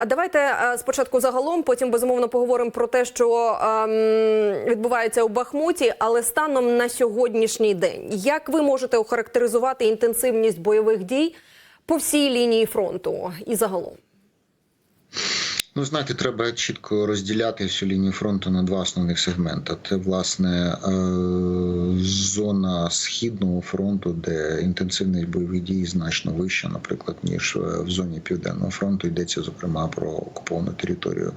А давайте е, спочатку загалом, потім безумовно поговоримо про те, що ем, відбувається у Бахмуті. Але станом на сьогоднішній день, як ви можете охарактеризувати інтенсивність бойових дій по всій лінії фронту і загалом? Ну, знаєте, треба чітко розділяти всю лінію фронту на два основних сегменти. Це власне е, зона східного фронту, де інтенсивність бойових дій значно вища, наприклад, ніж в зоні південного фронту. Йдеться зокрема про окуповану територію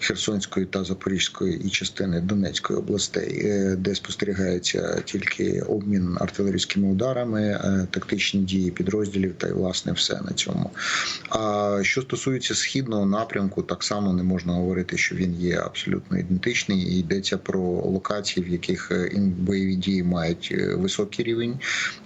Херсонської та Запорізької і частини Донецької областей, е, де спостерігається тільки обмін артилерійськими ударами, е, тактичні дії підрозділів та й власне все на цьому. А що стосується східного напрямку, так само не можна говорити, що він є абсолютно ідентичний. І йдеться про локації, в яких е, бойові дії мають е, високий рівень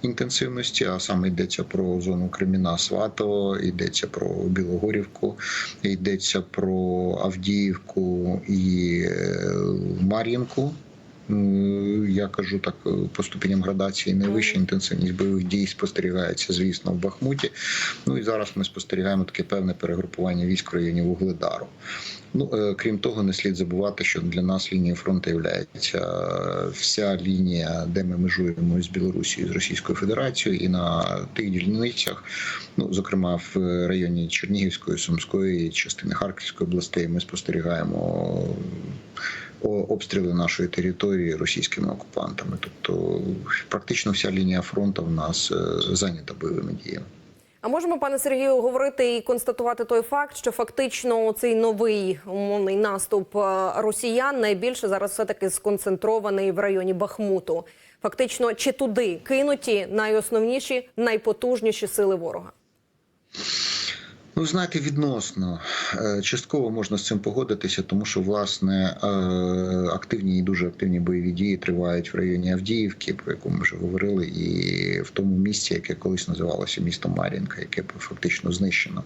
інтенсивності. А саме йдеться про зону Креміна Сватово, йдеться про Білогорівку, йдеться про Авдіївку і е, Мар'їнку. Я кажу так е, по ступеням градації найвища інтенсивність бойових дій спостерігається, звісно, в Бахмуті. Ну і зараз ми спостерігаємо таке певне перегрупування військ в районі Вугледару. Ну е, крім того, не слід забувати, що для нас лінією фронту є вся лінія, де ми межуємо з Білорусією, з Російською Федерацією, і на тих дільницях, ну зокрема в районі Чернігівської, Сумської, частини Харківської областей, ми спостерігаємо обстріли нашої території російськими окупантами. Тобто, практично вся лінія фронту в нас е, зайнята бойовими діями. А можемо, пане Сергію, говорити і констатувати той факт, що фактично цей новий умовний наступ е, росіян найбільше зараз все таки сконцентрований в районі Бахмуту. Фактично, чи туди кинуті найосновніші, найпотужніші сили ворога? Ну, знаєте, відносно. Е, частково можна з цим погодитися, тому що власне е, активні і дуже активні бойові дії тривають в районі Авдіївки, про яку ми вже говорили, і в тому місці, яке колись називалося містом Мар'їнка, яке фактично знищено.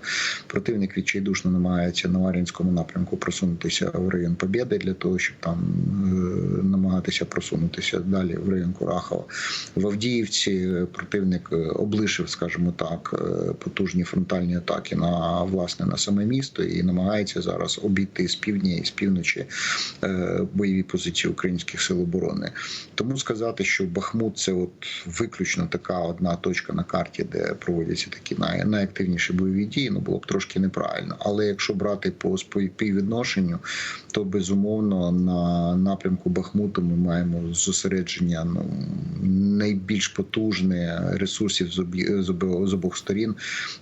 Противник відчайдушно намагається на Мар'їнському напрямку просунутися в район Побєди для того, щоб там е, намагатися просунутися далі в район Курахова. В Авдіївці противник е, облишив, скажімо так, е, потужні фронтальні атаки на власне на саме місто і намагається зараз обійти з півдня і з півночі бойові позиції українських сил оборони. Тому сказати, що Бахмут це от виключно така одна точка на карті, де проводяться такі най, найактивніші бойові дії, ну було б трошки неправильно. Але якщо брати по співвідношенню, то безумовно на напрямку Бахмуту ми маємо зосередження ну найбільш потужне ресурсів з обох сторін,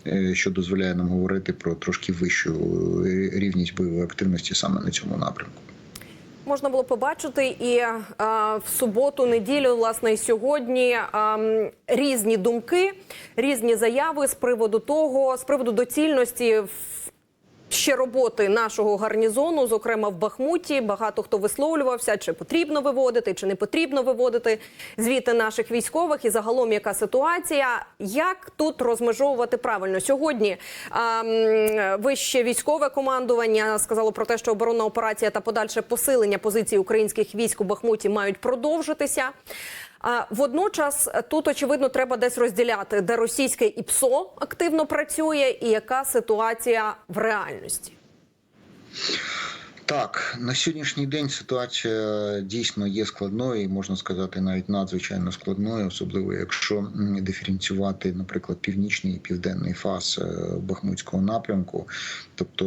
е, що дозволяє нам говорити про трошки вищу е, рівність бойової активності саме на цьому напрямку. Можна було побачити і е, в суботу, неділю, власне, і сьогодні е, різні думки, різні заяви з приводу того, з приводу доцільності ще роботи нашого гарнізону, зокрема в Бахмуті. Багато хто висловлювався, чи потрібно виводити, чи не потрібно виводити звіти наших військових, і загалом яка ситуація. Як тут розмежовувати правильно сьогодні? а, Вище військове командування сказало про те, що оборонна операція та подальше посилення позицій українських військ у Бахмуті мають продовжитися. А водночас тут очевидно треба десь розділяти, де російське ІПСО активно працює, і яка ситуація в реальності. Так, на сьогоднішній день ситуація дійсно є складною, і можна сказати, навіть надзвичайно складною, особливо якщо диференціювати, наприклад, північний і південний фаз е, Бахмутського напрямку. Тобто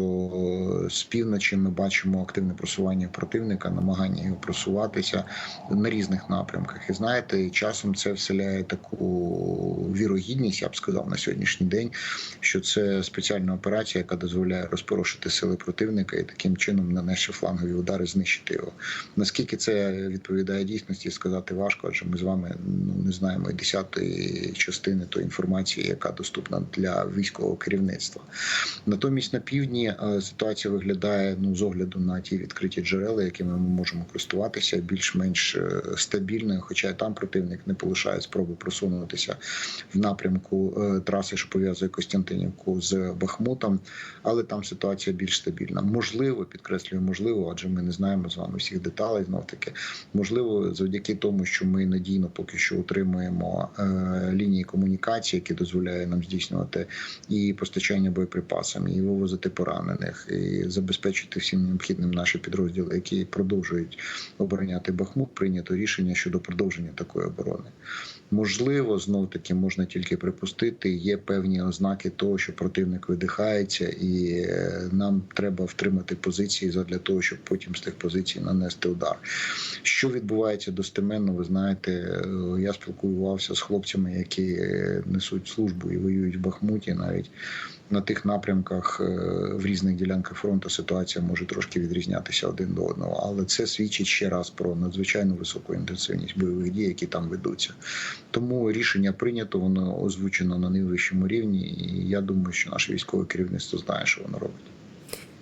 е, з півночі ми бачимо активне просування противника, намагання його просуватися на різних напрямках. І знаєте, часом це вселяє таку вірогідність, я б сказав, на сьогоднішній день, що це спеціальна операція, яка дозволяє розпорошити сили противника і таким чином нанести флангові удари, знищити його. Наскільки це відповідає дійсності, сказати важко, адже ми з вами ну не знаємо і десятої частини тої інформації, яка доступна для військового керівництва. Натомість на півдні е, ситуація виглядає ну з огляду на ті відкриті джерела, якими ми можемо користуватися, більш-менш е, стабільною, хоча там противник не полишає спроби просунутися в напрямку е, траси, що пов'язує Костянтинівку з Бахмутом, але там ситуація більш стабільна. Можливо, підкреслюю зрештою можливо, адже ми не знаємо з вами всіх деталей. Знов таки можливо, завдяки тому, що ми надійно поки що утримуємо е, лінії комунікації, які дозволяють нам здійснювати і постачання боєприпасам, і вивозити поранених, і забезпечити всім необхідним наші підрозділи, які продовжують обороняти Бахмут. Прийнято рішення щодо продовження такої оборони. Можливо, знов таки можна тільки припустити. Є певні ознаки того, що противник видихається, і е, нам треба втримати позиції для того, щоб потім з тих позицій нанести удар. Що відбувається достеменно, ви знаєте, е, я спілкувався з хлопцями, які е, несуть службу і воюють в Бахмуті. Навіть на тих напрямках е, в різних ділянках фронту ситуація може трошки відрізнятися один до одного, але це свідчить ще раз про надзвичайно високу інтенсивність бойових дій, які там ведуться. Тому рішення прийнято, воно озвучено на найвищому рівні, і я думаю, що наше військове керівництво знає, що воно робить.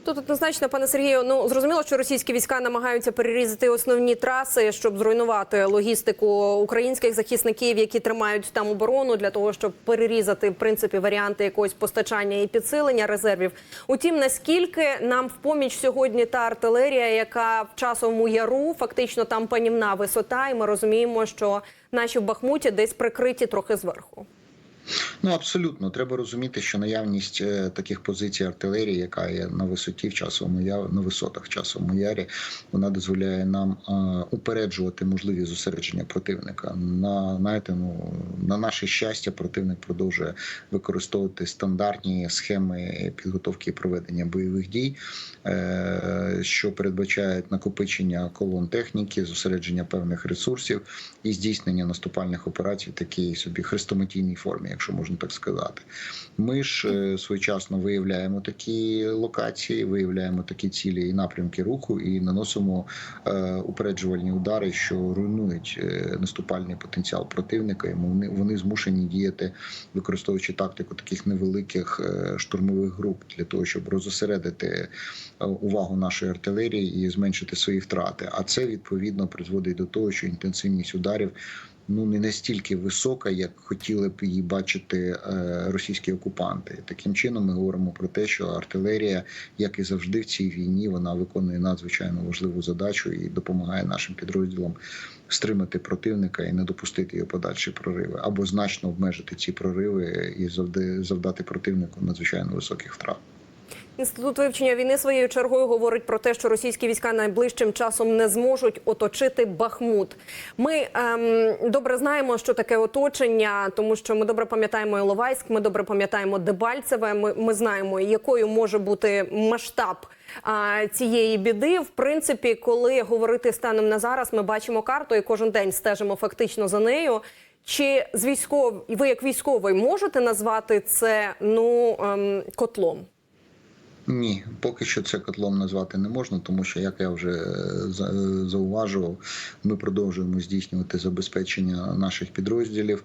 Тут однозначно, пане Сергію, ну зрозуміло, що російські війська намагаються перерізати основні траси, щоб зруйнувати логістику українських захисників, які тримають там оборону для того, щоб перерізати в принципі варіанти якогось постачання і підсилення резервів. Утім, наскільки нам в поміч сьогодні та артилерія, яка в часовому яру, фактично там панівна висота, і ми розуміємо, що наші в Бахмуті десь прикриті трохи зверху. Ну абсолютно треба розуміти, що наявність е, таких позицій артилерії, яка є на висоті в часовому ярі, на висотах в часовому ярі, вона дозволяє нам е, упереджувати можливі зосередження противника. На знаєте, ну на наше щастя, противник продовжує використовувати стандартні схеми підготовки і проведення бойових дій, е, що передбачають накопичення колон техніки, зосередження певних ресурсів і здійснення наступальних операцій в такій собі хрестоматійній формі, якщо можна так сказати. Ми ж е, своєчасно виявляємо такі локації, виявляємо такі цілі і напрямки руху, і наносимо е, упереджувальні удари, що руйнують е, наступальний потенціал противника. І вони, змушені діяти, використовуючи тактику таких невеликих штурмових груп для того, щоб розосередити увагу нашої артилерії і зменшити свої втрати. А це відповідно призводить до того, що інтенсивність ударів ну не настільки висока, як хотіли б її бачити е, російські окупанти. Таким чином, ми говоримо про те, що артилерія, як і завжди в цій війні, вона виконує надзвичайно важливу задачу і допомагає нашим підрозділам стримати противника і не допустити його подальші прориви, або значно обмежити ці прориви і завда- завдати противнику надзвичайно високих втрат. Інститут вивчення війни своєю чергою говорить про те, що російські війська найближчим часом не зможуть оточити Бахмут. Ми ем, добре знаємо, що таке оточення, тому що ми добре пам'ятаємо Іловайськ, ми добре пам'ятаємо Дебальцеве. Ми, ми знаємо, якою може бути масштаб цієї біди. В принципі, коли говорити станом на зараз, ми бачимо карту і кожен день стежимо фактично за нею. Чи з військов... ви як військовий можете назвати це ну ем, котлом? Ні, поки що це котлом назвати не можна, тому що, як я вже е, е, зауважував, ми продовжуємо здійснювати забезпечення наших підрозділів.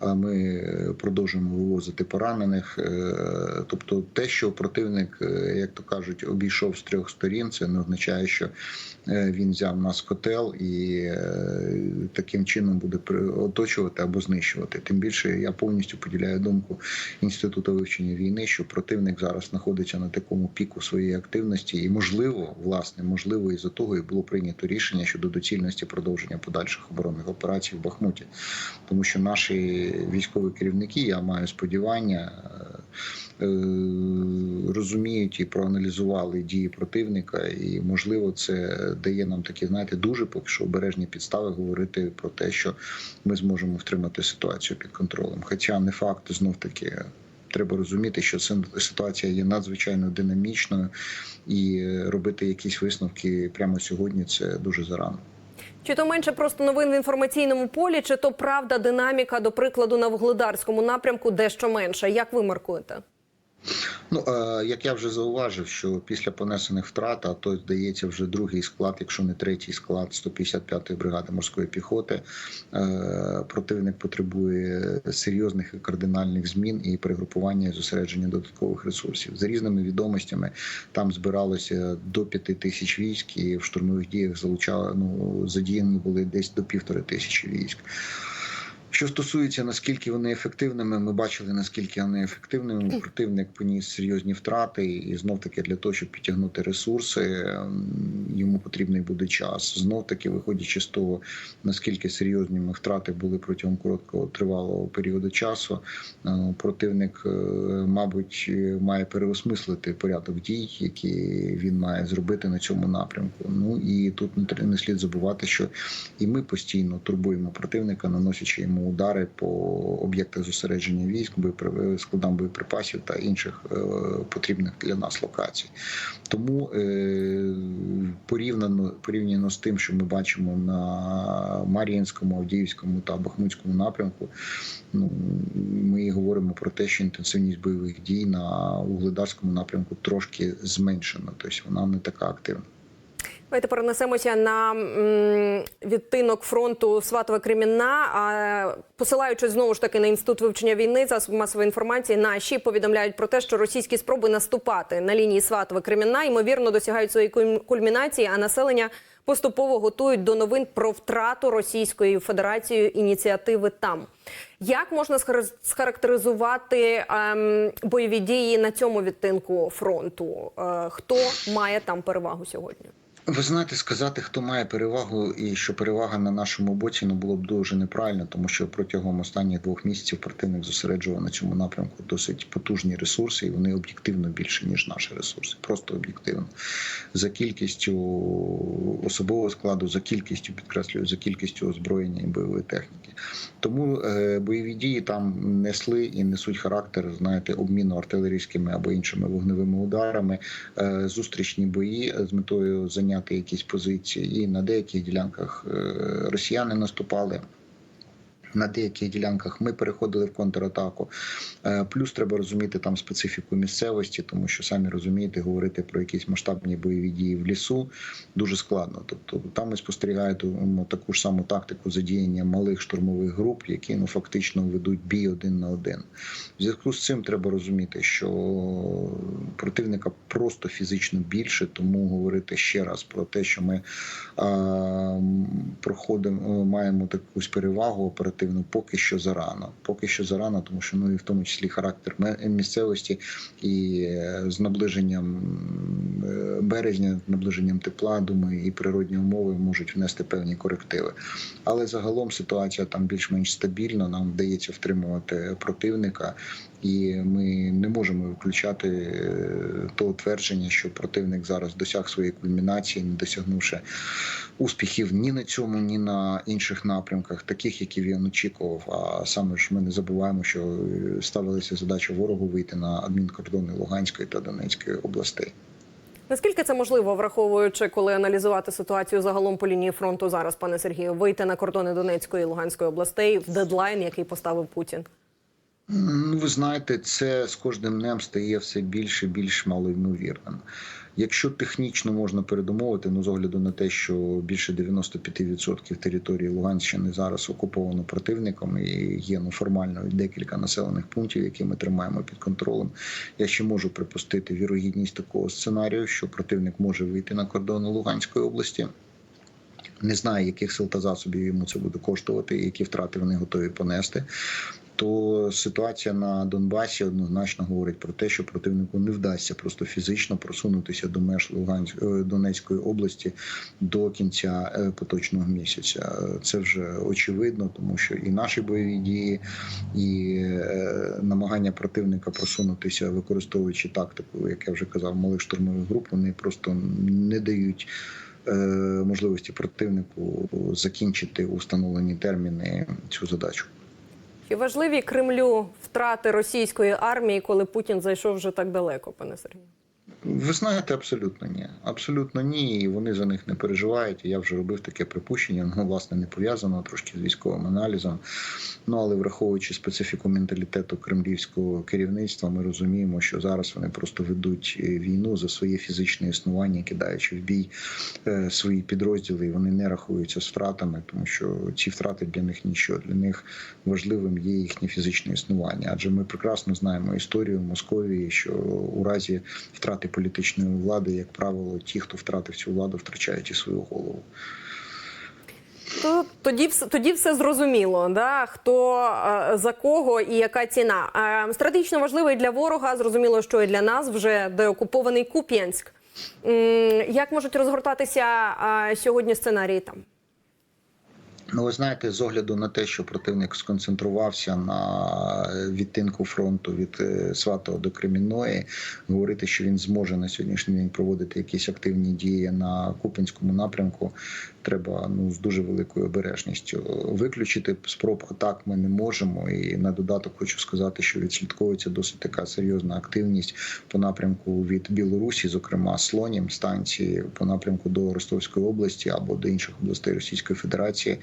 Ми е, продовжуємо вивозити поранених. Тобто, те, що противник, як то кажуть, обійшов з трьох сторін, це не означає, що він взяв нас котел і таким чином буде оточувати або знищувати. Тим більше я повністю поділяю думку інституту вивчення війни, що противник зараз знаходиться на такому піку своєї активності, і можливо, власне, можливо, із за того і було прийнято рішення щодо доцільності продовження подальших оборонних операцій в Бахмуті, тому що наші військові керівники, я маю сподівання. е, Розуміють і проаналізували дії противника, і можливо, це дає нам такі, знаєте, дуже поки що обережні підстави говорити про те, що ми зможемо втримати ситуацію під контролем. Хоча не факт знов таки треба розуміти, що ситуація є надзвичайно динамічною, і е, робити якісь висновки прямо сьогодні це дуже зарано. Чи то менше просто новин в інформаційному полі, чи то правда динаміка, до прикладу, на вугледарському напрямку дещо менша? Як ви маркуєте? Ну е, як я вже зауважив, що після понесених втрат, а то здається вже другий склад, якщо не третій склад 155-ї бригади морської піхоти, е, противник потребує серйозних і кардинальних змін і перегрупування і зосередження додаткових ресурсів. За різними відомостями там збиралося до п'яти тисяч військ, і в штурмових діях залучали ну задіяні були десь до півтори тисячі військ. Що стосується наскільки вони ефективними, ми бачили наскільки вони ефективними. Противник поніс серйозні втрати, і знов таки для того, щоб підтягнути ресурси, йому потрібний буде час. Знов таки, виходячи з того, наскільки серйозними втрати були протягом короткого тривалого періоду часу, е, противник, е, мабуть, е, має переосмислити порядок дій, який він має зробити на цьому напрямку. Ну і тут не слід забувати, що і ми постійно турбуємо противника, наносячи йому удари по об'єктах зосередження військ, складам боєприпасів та інших е, потрібних для нас локацій. Тому е, порівняно порівняно з тим, що ми бачимо на Мар'їнському, Авдіївському та Бахмутському напрямку, ну ми говоримо про те, що інтенсивність бойових дій на Угледарському напрямку трошки зменшена, тобто вона не така активна. Давайте перенесемося на відтинок фронту Сватова Кремінна. А, посилаючись знову ж таки на інститут вивчення війни, засоби масової інформації, наші повідомляють про те, що російські спроби наступати на лінії Сватова Кремінна ймовірно досягають своєї кульм- кульмінації, а населення поступово готують до новин про втрату Російською Федерацією ініціативи там. Як можна схар- схарактеризувати ем, бойові дії на цьому відтинку фронту? Е, хто має там перевагу сьогодні? Ви знаєте, сказати, хто має перевагу, і що перевага на нашому боці ну було б дуже неправильно, тому що протягом останніх двох місяців противник зосереджував на цьому напрямку досить потужні ресурси, і вони об'єктивно більше ніж наші ресурси. Просто об'єктивно за кількістю особового складу, за кількістю підкреслюю, за кількістю озброєння і бойової техніки. Тому е, бойові дії там несли і несуть характер, знаєте, обміну артилерійськими або іншими вогневими ударами, е, зустрічні бої з метою зайняти якісь позиції. І на деяких ділянках е, росіяни наступали. На деяких ділянках ми переходили в контратаку. Е, Плюс треба розуміти там специфіку місцевості, тому що самі розумієте, говорити про якісь масштабні бойові дії в лісу дуже складно. Тобто там ми спостерігаємо таку ж саму тактику задіяння малих штурмових груп, які ну фактично ведуть бій один на один. В зв'язку з цим треба розуміти, що противника просто фізично більше, тому говорити ще раз про те, що ми а, проходимо, маємо такусь перевагу оперативну, поки що зарано. Поки що зарано, тому що ну і в тому числі характер місцевості і е, з наближенням е, березня, наближенням тепла, думаю, і природні умови можуть внести певні корективи. Але загалом ситуація там більш-менш стабільна. Нам вдається втримувати противника, і ми не можемо виключати е, то твердження, що противник зараз досяг своєї кульмінації, не досягнувши успіхів ні на цьому, ні на інших напрямках, таких, які він очікував. А саме ж ми не забуваємо, що е, ставилися задача ворогу вийти на адмінкордони Луганської та Донецької областей. Наскільки це можливо, враховуючи, коли аналізувати ситуацію загалом по лінії фронту зараз, пане Сергію, вийти на кордони Донецької і Луганської областей в дедлайн, який поставив Путін? Ну, ви знаєте, це з кожним днем стає все більше і більш малоймовірним. Якщо технічно можна передумовити, ну з огляду на те, що більше 95% території Луганщини зараз окуповано противником, і є ну формально декілька населених пунктів, які ми тримаємо під контролем. Я ще можу припустити вірогідність такого сценарію, що противник може вийти на кордони Луганської області. Не знаю, яких сил та засобів йому це буде коштувати, які втрати вони готові понести. То ситуація на Донбасі однозначно говорить про те, що противнику не вдасться просто фізично просунутися до меж Луганської Донецької області до кінця е, поточного місяця. Це вже очевидно, тому що і наші бойові дії, і е, намагання противника просунутися, використовуючи тактику, як я вже казав, малих штурмових груп, вони просто не дають е, можливості противнику закінчити у встановлені терміни цю задачу. Чи важливі Кремлю втрати російської армії, коли Путін зайшов вже так далеко, пане Сергію? Ви знаєте, абсолютно ні. Абсолютно ні. І вони за них не переживають. Я вже робив таке припущення. Ну, власне, не пов'язано трошки з військовим аналізом. Ну але враховуючи специфіку менталітету кремлівського керівництва, ми розуміємо, що зараз вони просто ведуть е, війну за своє фізичне існування, кидаючи в бій е, свої підрозділи. І вони не рахуються з втратами, тому що ці втрати для них нічого. Для них важливим є їхнє фізичне існування. Адже ми прекрасно знаємо історію Московії, що у разі втрати політичної влади, як правило, ті, хто втратив цю владу, втрачають і свою голову. То Тоді тоді все зрозуміло. Да? Хто е, за кого і яка ціна. Е, стратегічно важливий для ворога. Зрозуміло, що і для нас вже деокупований Куп'янськ. Як можуть розгортатися е, сьогодні сценарії там? Ну, ви знаєте, з огляду на те, що противник сконцентрувався на відтинку фронту від е, Сватого до Кремінної, говорити, що він зможе на сьогоднішній день проводити якісь активні дії на Купінському напрямку, треба ну з дуже великою обережністю. Виключити спроб атак ми не можемо. І на додаток хочу сказати, що відслідковується досить така серйозна активність по напрямку від Білорусі, зокрема Слонім станції, по напрямку до Ростовської області або до інших областей Російської Федерації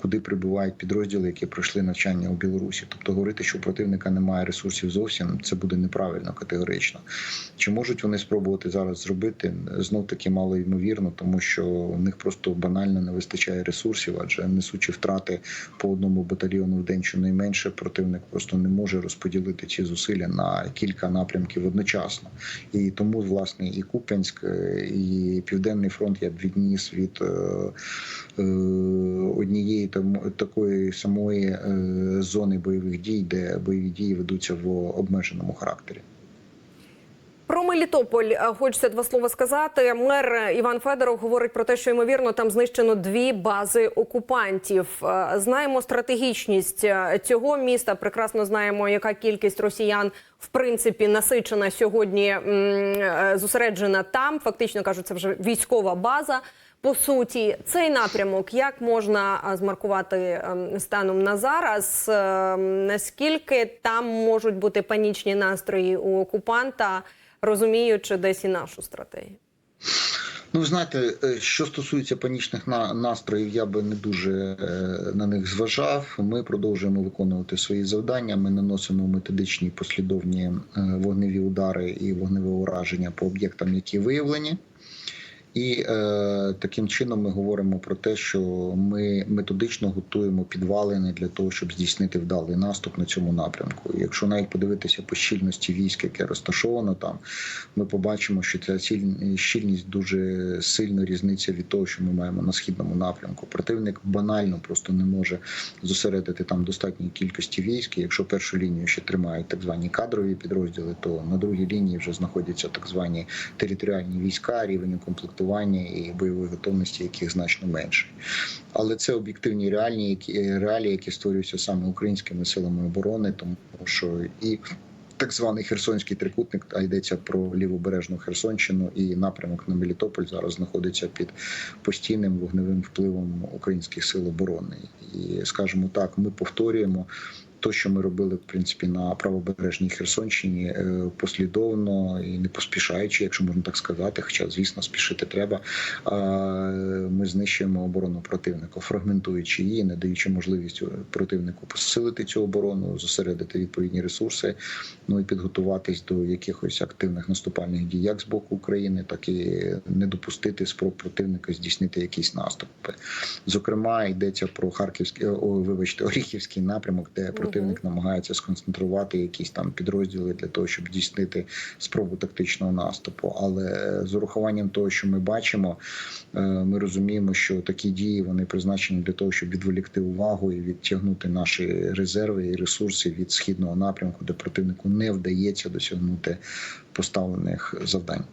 куди прибувають підрозділи, які пройшли навчання у Білорусі. Тобто говорити, що у противника немає ресурсів зовсім, це буде неправильно категорично. Чи можуть вони спробувати зараз зробити? Знов таки мало ймовірно, тому що у них просто банально не вистачає ресурсів, адже несучи втрати по одному батальйону в день, щонайменше противник просто не може розподілити ці зусилля на кілька напрямків одночасно. І тому, власне, і Куп'янськ, і Південний фронт я б відніс від е, е, однієї такої самої е, зони бойових дій, де бойові дії ведуться в обмеженому характері. Про Мелітополь е, хочеться два слова сказати. Мер Іван Федоров говорить про те, що ймовірно там знищено дві бази окупантів. Е, Знаємо стратегічність цього міста. Прекрасно знаємо, яка кількість росіян в принципі насичена сьогодні зосереджена там. Фактично кажуть, це вже військова база. По суті, цей напрямок як можна змаркувати ем, станом на зараз? Ем, Наскільки там можуть бути панічні настрої у окупанта, розуміючи десь і нашу стратегію? Ну, ви знаєте, е, що стосується панічних на- настроїв, я би не дуже е, на них зважав. Ми продовжуємо виконувати свої завдання. Ми наносимо методичні послідовні е, вогневі удари і вогневе ураження по об'єктам, які виявлені. І е, таким чином ми говоримо про те, що ми методично готуємо підвалини для того, щоб здійснити вдалий наступ на цьому напрямку. І якщо навіть подивитися по щільності військ, яке розташовано там, ми побачимо, що ця щільність дуже сильно різниця від того, що ми маємо на східному напрямку. Противник банально просто не може зосередити там достатньої кількості військ. І Якщо першу лінію ще тримають так звані кадрові підрозділи, то на другій лінії вже знаходяться так звані територіальні війська, рівень укомплектування і бойової готовності, яких значно менше. Але це об'єктивні реальні реалії, які створюються саме українськими силами оборони, тому що і так званий Херсонський трикутник, а йдеться про лівобережну Херсонщину і напрямок на Мелітополь зараз знаходиться під постійним вогневим впливом українських сил оборони. І скажімо так, ми повторюємо. То, що ми робили в принципі на правобережній Херсонщині, е, послідовно і не поспішаючи, якщо можна так сказати, хоча звісно спішити треба. Ми знищуємо оборону противника, фрагментуючи її, не даючи можливість противнику посилити цю оборону, зосередити відповідні ресурси, ну і підготуватись до якихось активних наступальних дій, як з боку України, так і не допустити спроб противника здійснити якісь наступи. Зокрема, йдеться про харківський, о, вибачте, Оріхівський напрямок, де противник намагається сконцентрувати якісь там підрозділи для того, щоб здійснити спробу тактичного наступу. Але з урахуванням того, що ми бачимо, е, ми розуміємо, що такі дії вони призначені для того, щоб відволікти увагу і відтягнути наші резерви і ресурси від східного напрямку, де противнику не вдається досягнути поставлених завдань.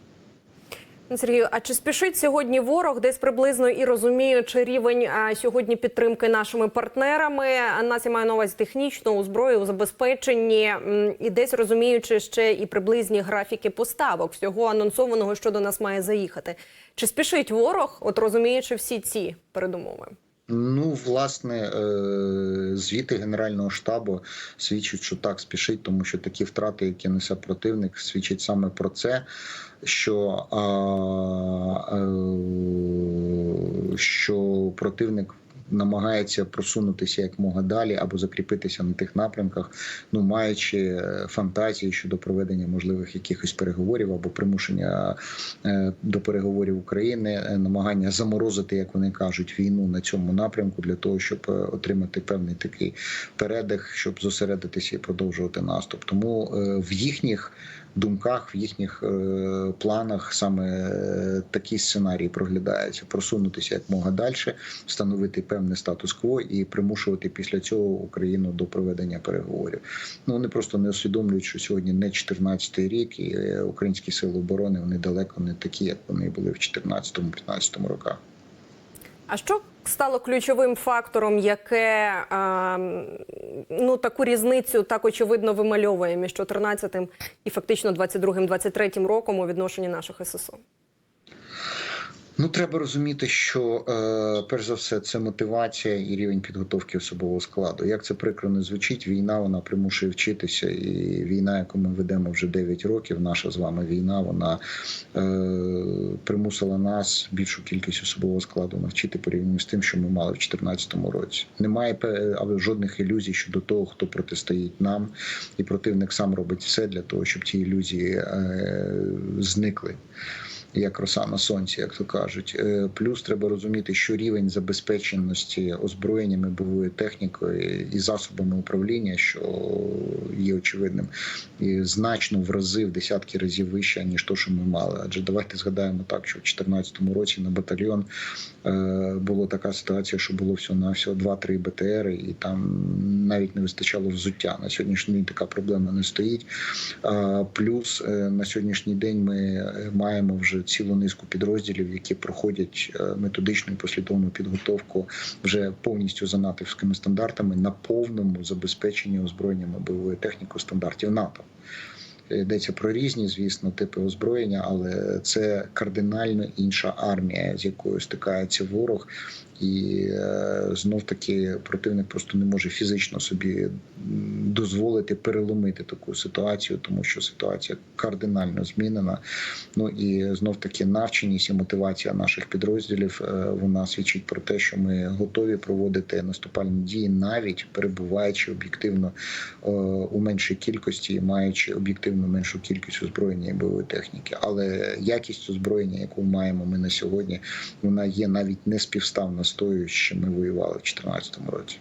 Сергію, а чи спішить сьогодні ворог десь приблизно і розуміючи рівень сьогодні підтримки нашими партнерами? Нас я маю на увазі технічно у зброї, у забезпеченні і десь розуміючи ще і приблизні графіки поставок всього анонсованого, що до нас має заїхати. Чи спішить ворог, от розуміючи всі ці передумови? Ну, власне, е, звіти Генерального штабу свідчать, що так спішить, тому що такі втрати, які несе противник, свідчать саме про це, що, е, що противник. Намагається просунутися якмога далі або закріпитися на тих напрямках, ну маючи е, фантазії щодо проведення можливих якихось переговорів або примушення е, до переговорів України, е, намагання заморозити, як вони кажуть, війну на цьому напрямку для того, щоб отримати певний такий передих, щоб зосередитися і продовжувати наступ. Тому в їхніх думках, в їхніх е, планах саме е, такі сценарії проглядаються: просунутися як мога далі, встановити певний статус-кво і примушувати після цього Україну до проведення переговорів. Ну вони просто не усвідомлюють, що сьогодні не 14-й рік, і е, українські сили оборони вони далеко не такі, як вони були в 14-15 роках. А що стало ключовим фактором, яке ну таку різницю так очевидно вимальовує між 14-м і фактично 22-м, 23-м роком у відношенні наших ССО? Ну, треба розуміти, що е, перш за все це мотивація і рівень підготовки особового складу. Як це прикро не звучить, війна вона примушує вчитися, і війна, яку ми ведемо вже 9 років, наша з вами війна, вона е, примусила нас більшу кількість особового складу навчити порівняно з тим, що ми мали в 2014 році. Немає жодних ілюзій щодо того, хто протистоїть нам, і противник сам робить все для того, щоб ті ілюзії е, зникли як роса на сонці, як то кажуть. Е, Плюс треба розуміти, що рівень забезпеченості озброєннями, бойовою технікою і засобами управління, що є очевидним, і значно в рази в десятки разів вище, ніж то, що ми мали. Адже давайте згадаємо так, що в 2014 році на батальйон е, була така ситуація, що було всього на всього 2-3 БТР, і там навіть не вистачало взуття. На сьогоднішній день така проблема не стоїть. Плюс е, на сьогоднішній день ми маємо вже цілу низку підрозділів, які проходять е, методичну і послідовну підготовку вже повністю за натовськими стандартами на повному забезпеченні озброєннями бойової техніки стандартів НАТО. Йдеться про різні, звісно, типи озброєння, але це кардинально інша армія, з якою стикається ворог, і е, знов таки противник просто не може фізично собі дозволити переломити таку ситуацію, тому що ситуація кардинально змінена. Ну і знов таки навченість і мотивація наших підрозділів е, вона свідчить про те, що ми готові проводити наступальні дії, навіть перебуваючи об'єктивно е, у меншій кількості, і маючи об'єктивно меншу кількість озброєння і бойової техніки. Але якість озброєння, яку маємо ми на сьогодні, вона є навіть не співставна з тою, що ми воювали в 2014 році.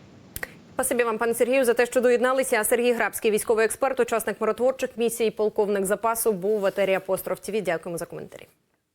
Спасибі вам, пане Сергію, за те, що доєдналися. Сергій Грабський, військовий експерт, учасник миротворчих місій, полковник запасу, був в етері Апостроф ТВ. Дякуємо за коментарі.